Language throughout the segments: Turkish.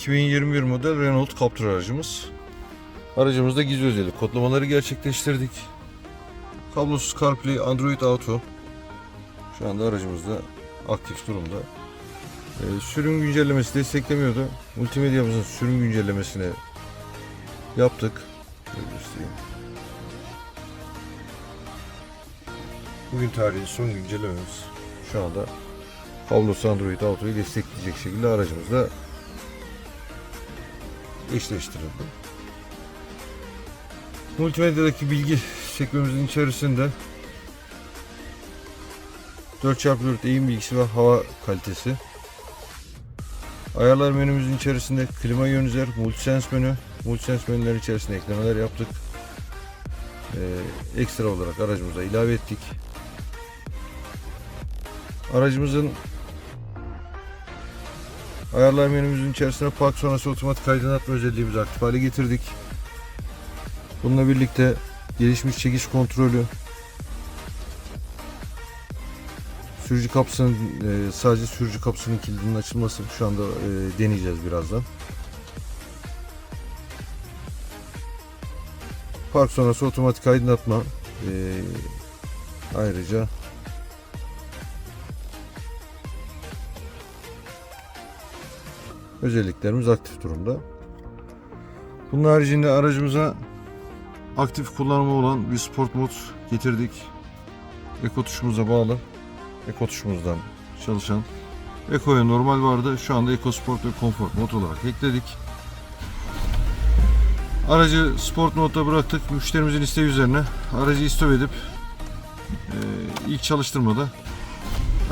2021 model Renault Captur aracımız. Aracımızda gizli özellik kodlamaları gerçekleştirdik. Kablosuz CarPlay, Android Auto. Şu anda aracımızda aktif durumda. Ee, sürüm güncellemesi desteklemiyordu. Multimedyamızın sürüm güncellemesini yaptık. Göstereyim. Bugün tarihi son güncellememiz şu anda kablosuz Android Auto'yu destekleyecek şekilde aracımızda eşleştirildi. Multimedyadaki bilgi sekmemizin içerisinde 4x4 eğim bilgisi ve hava kalitesi. Ayarlar menümüzün içerisinde klima yönüzer, multisense menü. Multisense menüler içerisinde eklemeler yaptık. Ee, ekstra olarak aracımıza ilave ettik. Aracımızın ayarlar menümüzün içerisine park sonrası otomatik aydınlatma özelliğimizi aktif hale getirdik. Bununla birlikte gelişmiş çekiş kontrolü, sürücü kapısının e, sadece sürücü kapısının kilidinin açılması şu anda e, deneyeceğiz birazdan. Park sonrası otomatik aydınlatma e, ayrıca özelliklerimiz aktif durumda. Bunun haricinde aracımıza aktif kullanımı olan bir sport mod getirdik. Eko tuşumuza bağlı. Eko tuşumuzdan çalışan. Eko'ya normal vardı. Şu anda Eko Sport ve Comfort mod olarak ekledik. Aracı sport modda bıraktık. Müşterimizin isteği üzerine aracı istop edip e, ilk çalıştırmada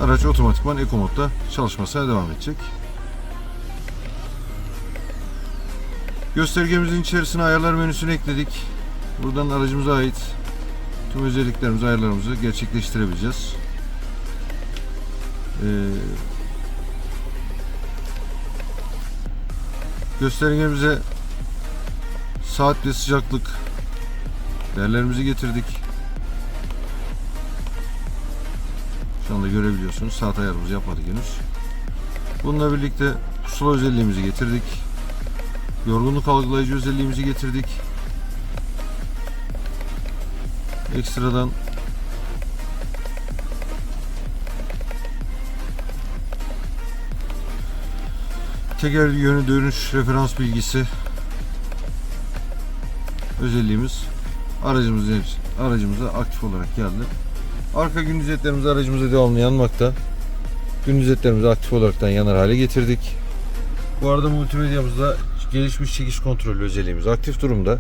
araç otomatikman Eko modda çalışmasına devam edecek. Göstergemizin içerisine ayarlar menüsünü ekledik. Buradan aracımıza ait tüm özelliklerimizi, ayarlarımızı gerçekleştirebileceğiz. Ee, göstergemize saat ve sıcaklık değerlerimizi getirdik. Şu anda görebiliyorsunuz. Saat ayarımızı yapmadık henüz. Bununla birlikte pusula özelliğimizi getirdik. Yorgunluk algılayıcı özelliğimizi getirdik. Ekstradan teker yönü dönüş referans bilgisi özelliğimiz aracımızın aracımıza aktif olarak geldi. Arka gündüz ledlerimiz aracımıza devamlı yanmakta. Gündüz ledlerimizi aktif olaraktan yanar hale getirdik. Bu arada multimedyamızda gelişmiş çekiş kontrolü özelliğimiz aktif durumda.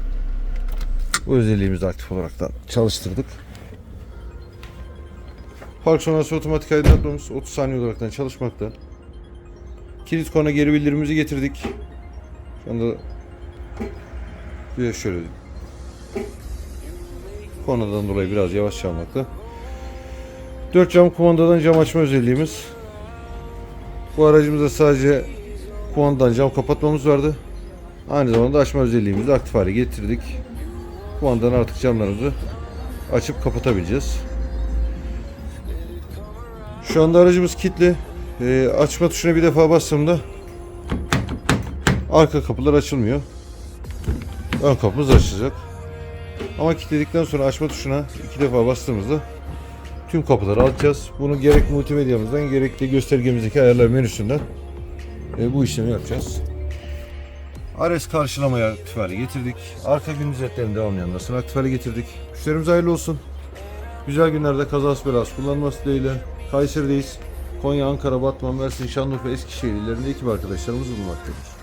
Bu özelliğimizi aktif olaraktan çalıştırdık. Park sonrası otomatik aydınlatmamız 30 saniye olaraktan çalışmakta. Kilit kona geri bildirimimizi getirdik. Şu anda bir şöyle konadan dolayı biraz yavaş çalmakta. 4 cam kumandadan cam açma özelliğimiz. Bu aracımızda sadece kumandadan cam kapatmamız vardı. Aynı zamanda açma özelliğimizi aktif hale getirdik. Kumandadan artık camlarımızı açıp kapatabileceğiz. Şu anda aracımız kilitli. Ee, açma tuşuna bir defa bastığımda arka kapılar açılmıyor. Ön kapımız açılacak. Ama kilitledikten sonra açma tuşuna iki defa bastığımızda tüm kapıları açacağız. Bunu gerek multimedyamızdan gerek de göstergemizdeki ayarlar menüsünden e, bu işlemi yapacağız. Ares karşılamaya hale getirdik. Arka gündüz etlerin devam yanmasını aktif hale getirdik. Müşterimize hayırlı olsun. Güzel günlerde kazası belası kullanması dileğiyle. Kayseri'deyiz. Konya, Ankara, Batman, Mersin, Şanlıurfa, Eskişehir illerinde ekip arkadaşlarımız bulunmaktadır.